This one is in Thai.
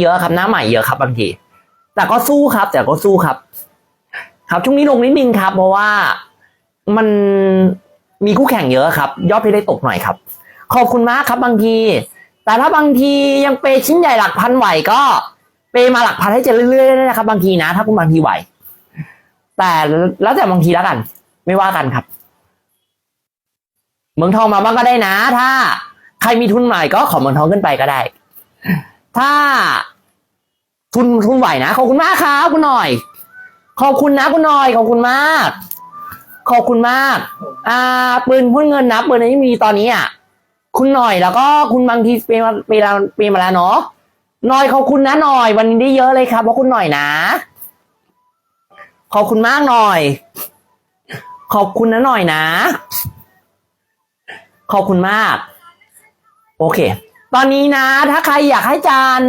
เยอะครับหน้าใหม่เยอะครับบางที แต่ก็สู้ครับ แต่ก็สู้ครับ ครับช่วงนี้ลงนิดนึงครับ เพราะว่ามันมีคู่แข่งเยอะครับ ยอดเพชรได้ตกหน่อยครับ ขอบคุณมากครับบางที แต่ถ้าบางทียังเปชิ้นใหญ่หลักพันไหวก็ เปมาหลักพันให้เจเรื่อยๆได้นะครับ บางทีนะ ถ้าคุณบางทีไหว แต่แล้วแต่บางทีแล้วกัน ไม่ว่ากันครับ เมืองทองมาบ้างก็ได้นะ ถ้า ใครมีทุนใหม่ก็ขอเมืองทองขึ้นไปก็ได้ ถ้า ทุนทุนไหวนะ ขอบคุณมากครับคุณหน่อย ขอบคุณนะคุณหน่อย ขอบคุณมาก ขอบคุณมาก อ่า ปืนพ่นเงินนะปืนนี้มีตอนนี้อะคุณหน่อยแล้วก็คุณบางทีเปมาเปย์มาเปมาแล้วเนาะหน่อยขอบคุณนะหน่อย วันนี้ได้เยอะเลยครับเพราะคุณหน่อยนะ ขอบคุณมากหน่อย ขอบคุณนะหน่อยนะ ขอบคุณมาก โอเค ตอนนี้นะ ถ้าใครอยากให้จาน